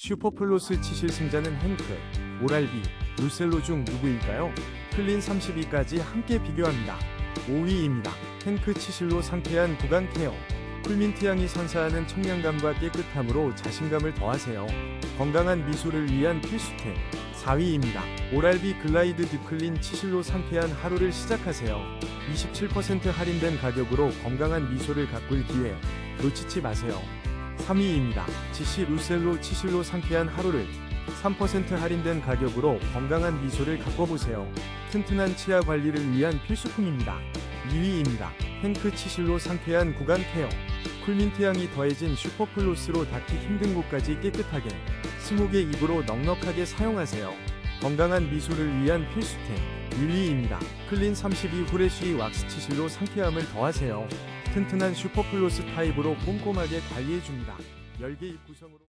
슈퍼플로스 치실 승자는 행크, 오랄비, 루셀로 중 누구일까요? 클린 32까지 함께 비교합니다. 5위입니다. 행크 치실로 상쾌한 구강 케어. 쿨민트 향이 선사하는 청량감과 깨끗함으로 자신감을 더하세요. 건강한 미소를 위한 필수템. 4위입니다. 오랄비 글라이드 듀클린 치실로 상쾌한 하루를 시작하세요. 27% 할인된 가격으로 건강한 미소를 가꿀 기회 놓치지 마세요. 3위입니다. 지시 루셀로 치실로 상쾌한 하루를 3% 할인된 가격으로 건강한 미소를 가꿔보세요. 튼튼한 치아 관리를 위한 필수품입니다. 2위입니다. 행크 치실로 상쾌한 구간 케어. 쿨민트 향이 더해진 슈퍼플로스로 닿기 힘든 곳까지 깨끗하게 스무개 입으로 넉넉하게 사용하세요. 건강한 미소를 위한 필수템 1위입니다. 클린 32 후레쉬 왁스 치실로 상쾌함을 더하세요. 튼튼한 슈퍼플로스 타입으로 꼼꼼하게 관리해줍니다. 10개 입 구성으로